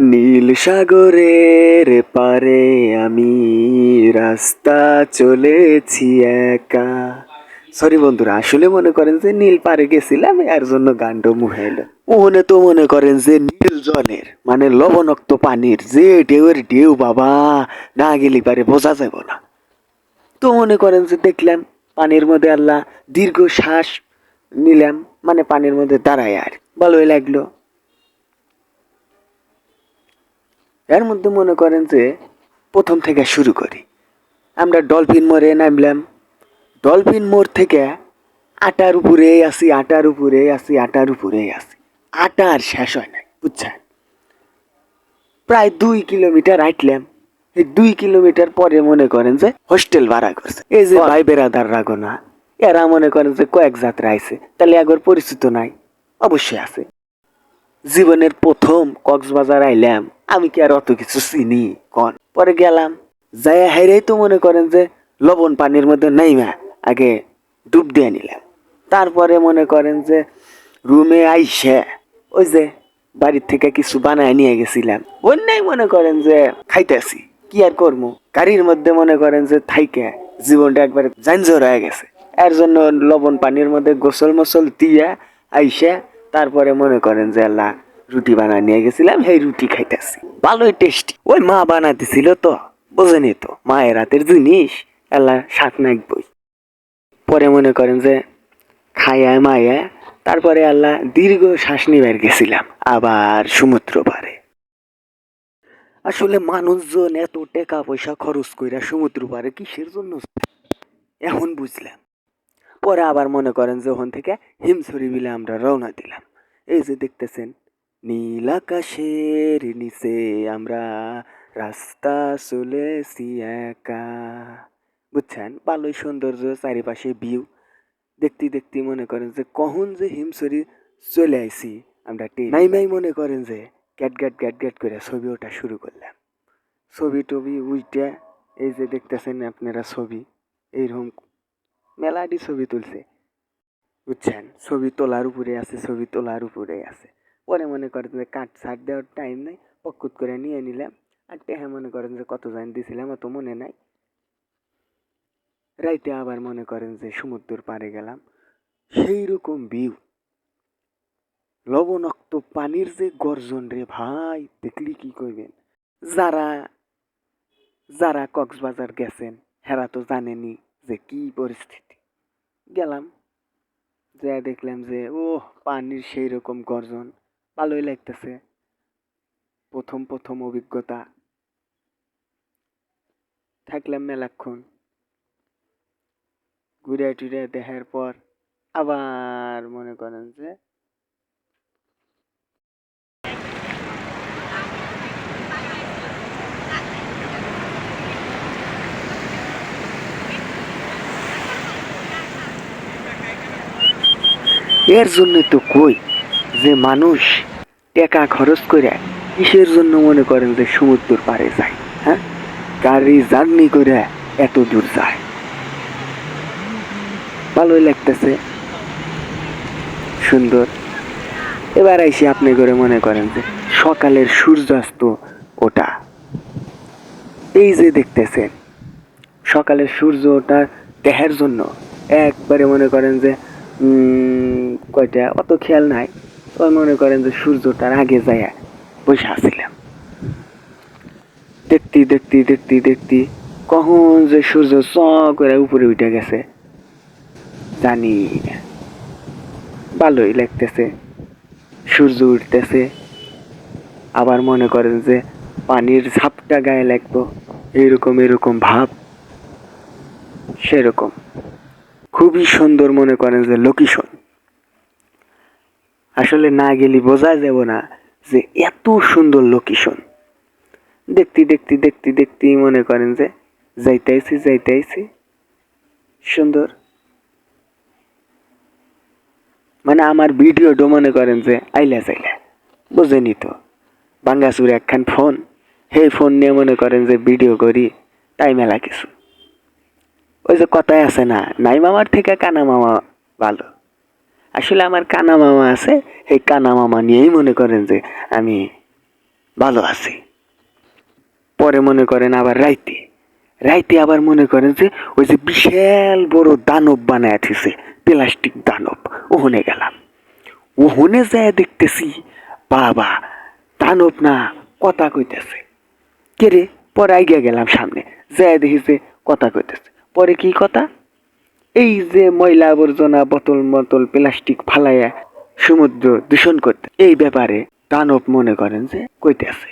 নীল সাগরের পারে আমি রাস্তা চলেছি একা। সরি বন্ধুরা, আসলে মনে করেন যে নীল পারে গেছিলাম, এর জন্য গানটা মুহাইল ওখানে তো মনে করেন যে নীল জলের মানে লবণাক্ত পানির যে ঢেউয়ের ঢেউ বাবা, না গেলি পারে বোঝা যাব না। তো মনে করেন যে দেখলাম, পানির মধ্যে আল্লাহ দীর্ঘ শ্বাস নিলাম মানে পানির মধ্যে দাঁড়ায় আর। ভালোই লাগল। এর মধ্যে মনে করেন যে প্রথম থেকে শুরু করি। আমরা ডলফিন মোড়ে নামলাম। ডলফিন মোড় থেকে আটার উপরে আসি আটার উপরে আসি আটার উপরে আসি। আটা আর শেষ হয় নাই বুঝছেন? প্রায় দুই কিলোমিটার হাঁটলাম। এই দুই কিলোমিটার পরে মনে করেন যে হোস্টেল ভাড়া করছে। এই যে ভাই বেড়াদার রাগো না এরা মনে করেন যে কয়েক যাত্রা আইছে। তাহলে একবার পরিচিত নাই অবশ্যই আছে। জীবনের প্রথম কক্সবাজার আইলাম। আমি কি আর অত কিছু চিনি? কন। পরে গেলাম। যাই হাইরেই তো মনে করেন যে লবণ পানির মধ্যে নাইমা, আগে ডুব দিয়ে নিলাম। তারপরে মনে করেন যে রুমে আইসে ওই যে বাড়ির থেকে কিছু বানায় নিয়ে গেছিলাম। অন্যায় মনে করেন যে খাইতেছি, কি আর করব গাড়ির মধ্যে মনে করেন যে থাইকে জীবনটা একবারে জাঞ্জর হয়ে গেছে। এর জন্য লবণ পানির মধ্যে গোসল মোসল দিয়ে আইসে তারপরে মনে করেন যে আল্লাহ রুটি বানায় নিয়ে গেছিলাম, সেই রুটি খাইতেছি। ভালোই টেস্টি ওই মা বানাতেছিল তো, বোঝেনি তো, মায়ের হাতের জিনিস, আল্লাহ শাক নাকবই পরে মনে করেন যে খাইয়া মায়া তারপরে আল্লাহ দীর্ঘ শ্বাস নিবার গেছিলাম, আবার সমুদ্র পারে আসলে মানুষজন এত টাকা পয়সা খরচ কইরা সমুদ্র পারে কিসের জন্য? এখন বুঝলাম। পরে আবার মনে করেন যে ওখান থেকে হিমছড়ি বিলে আমরা রওনা দিলাম। এই যে দেখতেছেন নীল আকাশের নিচে আমরা রাস্তা চলেছি একা। বুঝছেন? ভালোই সৌন্দর্য চারিপাশে ভিউ দেখতে দেখতে মনে করেন যে কখন যে হিমছড়ি চলে আইছি আমরা নাই নাই মনে করেন যে গ্যাট গ্যাট গ্যাট গ্যাট করে ছবি ওঠা শুরু করলাম। ছবি টবি উইটা এই যে দেখতেছেন আপনারা ছবি এইরকম মেলাডি ছবি তুলছে। বুঝছেন? ছবি তোলার উপরে আছে ছবি তোলার উপরে আছে। পরে মনে করেন যে কাট ছাট দেওয়ার টাইম নেই, পকুত করে নিয়ে নিলাম। আর টেহা মনে করেন যে কত জান দিছিলাম, অত মনে নাই। রাইতে আবার মনে করেন যে সমুদ্র পাড়ে গেলাম। সেই রকম ভিউ লবণাক্ত পানির যে গর্জন রে ভাই, দেখলি কি কইবেন? যারা যারা কক্সবাজার গেছেন, হেরা তো জানেনি যে কি পরিস্থিতি। গেলাম যা দেখলাম যে ও পানির সেই রকম গর্জন। ভালোই লাগতেছে। প্রথম প্রথম অভিজ্ঞতা। থাকলাম মেলাক্ষণ। ঘুরে টুরে দেখার পর আবার মনে করেন যে এর জন্য তো কই যে মানুষ টাকা খরচ করে কিসের জন্য মনে করেন যে সমুদ্র পারে যায় হ্যাঁ? গাড়ি জার্নি করে এত দূর যায়। ভালোই লাগতেছে। সুন্দর। এবার আইসি আপনি করে মনে করেন যে সকালের সূর্যাস্ত ওটা। এই যে দেখতেছেন, সকালের সূর্য ওটা দেহের জন্য। একবারে মনে করেন যে কয়টা? অত খেয়াল নাই। ওই মনে করেন যে সূর্যটার আগে যায় বসে আসছিলাম দেখতে দেখতে দেখতে দেখতে কখন যে সূর্য চ করে উপরে উঠে গেছে, জানি না। ভালোই লাগতেছে। সূর্য উঠতেছে। আবার মনে করেন যে পানির ঝাপটা গায়ে লাগতো এরকম এরকম ভাব। সেরকম। খুবই সুন্দর মনে করেন যে লোকেশন আসলে না গেলে বোঝা যাব না যে এত সুন্দর লোকেশন দেখতে দেখতে দেখতে দেখতেই মনে করেন যে যাইতেছি যাইতেছি সুন্দর। মানে আমার ভিডিওটা মনে করেন যে আইলা চাইলা বুঝেনি তো। বাঙ্গাসুর একখান ফোন। সেই ফোন নিয়ে মনে করেন যে ভিডিও করি, তাই মেলা কিছু। ওই যে কথায় আছে না নাই মামার থেকে কানা মামা ভালো। আসলে আমার কানা মামা আছে, এই কানা মামা নিয়েই মনে করেন যে আমি ভালো আছি। পরে মনে করেন আবার রাইতে রাইতে আবার মনে করেন যে ওই যে বিশাল বড় দানব বানায় থিছে প্লাস্টিক দানব, ওহনে গেলাম। ওহনে যায় দেখতেছি, বাবা, দানব না, কথা কইতেছে। কে রে? পরে আইগিয়া গেলাম সামনে, যায় দেখিছে কথা কইতেছে। পরে কি কথা? এই যে ময়লা আবর্জনা বোতল মতল প্লাস্টিক ফালাইয়া সমুদ্র দূষণ করতে, এই ব্যাপারে দানব মনে করেন যে কইতেছে।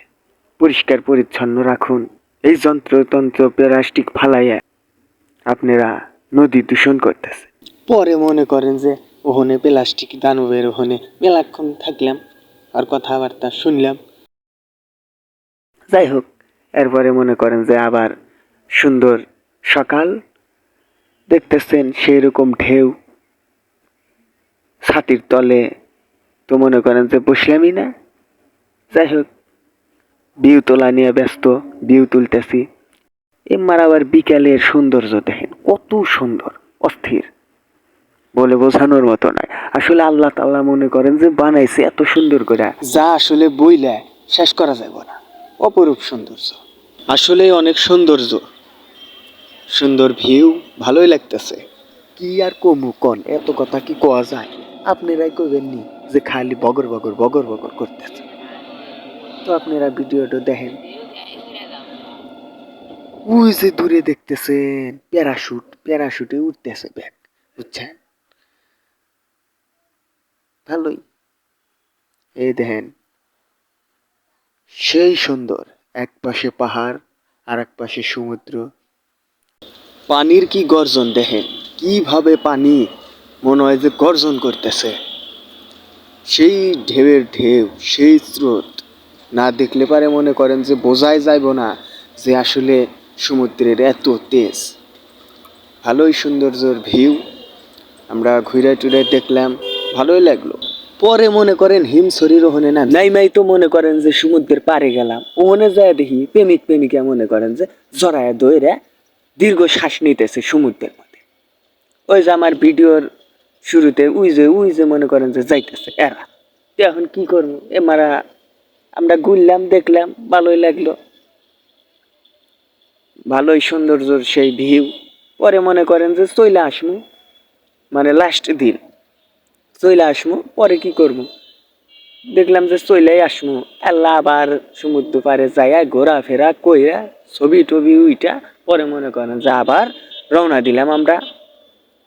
পরিষ্কার পরিচ্ছন্ন রাখুন। এই যন্ত্রতন্ত্র প্লাস্টিক ফালাইয়া আপনারা নদী দূষণ করতেছে। পরে মনে করেন যে ওখানে প্লাস্টিক, দানবের ওখানে মেলাক্ষণ থাকলাম, আর কথাবার্তা শুনলাম। যাই হোক, এরপরে মনে করেন যে আবার সুন্দর সকাল দেখতেছেন সেই রকম ঢেউ। ছাতির তলে তো মনে করেন যে বসলামই না। যাই হোক বিউ তোলা নিয়ে ব্যস্ত বিউ তুলতেছি। এমার আবার বিকালের সৌন্দর্য দেখেন, কত সুন্দর, অস্থির। বলে বোঝানোর মতো নয়। আসলে আল্লাহ তাল্লাহ মনে করেন যে বানাইছে এত সুন্দর করে। যা আসলে বইলে শেষ করা যাবে না। অপরূপ সৌন্দর্য। আসলে অনেক সৌন্দর্য। সুন্দর ভিউ, ভালোই লাগতেছে। কি আর কমু কন, এত কথা কি কোয়া যায়? আপনারাই কবেননি যে খালি বগর বগর বগর বগর করতেছে। তো আপনারা ভিডিওটা দেখেন। ওই যে দূরে দেখতেছেন, প্যারাশুট, প্যারাশুটে উঠতেছে ব্যাগ, বুঝছেন? ভালোই। এই দেখেন, সেই সুন্দর এক পাশে পাহাড় আর এক পাশে সমুদ্র। পানির কি গর্জন দেখেন কীভাবে পানি মনে হয় যে গর্জন করতেছে সেই ঢেউয়ের ঢেউ, সেই স্রোত না দেখলে পারে মনে করেন যে বোঝাই যাইব না যে আসলে সমুদ্রের এত তেজ। ভালোই সৌন্দর্যর ভিউ। আমরা ঘুরে টুরে দেখলাম, ভালোই লাগল। পরে মনে করেন হিমছড়ির ওখানে না নাইমাই তো মনে করেন যে সমুদ্রের পারে গেলাম। ওখানে যায় দেখি প্রেমিক প্রেমিকা মনে করেন যে জড়ায় দইরে দীর্ঘ শ্বাস নিতেছে সমুদ্রের মধ্যে। ওই যে আমার ভিডিওর শুরুতে উই যে উই যে মনে করেন যে যাইতেছে, এরা। তো এখন কি করব? এ মারা, আমরা ঘুরলাম, দেখলাম, ভালোই লাগল। ভালোই সৌন্দর্যর সেই ভিউ। পরে মনে করেন যে চইলা আসমু মানে লাস্ট দিন। চইলা আসমু, পরে কি করব? দেখলাম যে চইলাই আসমু। আল্লাহ আবার সমুদ্র পারে যাইয়া ঘোরাফেরা কইরা ছবি টবি উইটা পরে মনে করেন যে আবার রওনা দিলাম আমরা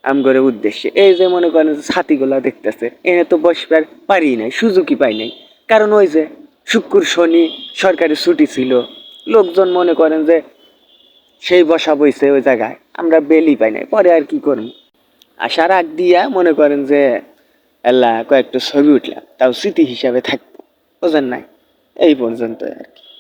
আমগরের উদ্দেশ্যে। এই যে মনে করেন যে ছাতিগুলা দেখতেছে, এনে তো বসবার পারি নাই, সুযোগই পাই নাই। কারণ ওই যে শুক্র, শনি সরকারি ছুটি ছিল, লোকজন মনে করেন যে সেই বসা বইছে ওই জায়গায়, আমরা বেলি পাই নাই, পরে আর কি করব? আসার আগ দিয়া মনে করেন যে আল্লাহ কয়েকটা ছবি উঠলাম তাও স্মৃতি হিসাবে থাকব। বোঝেন নাই? এই পর্যন্ত আর কি।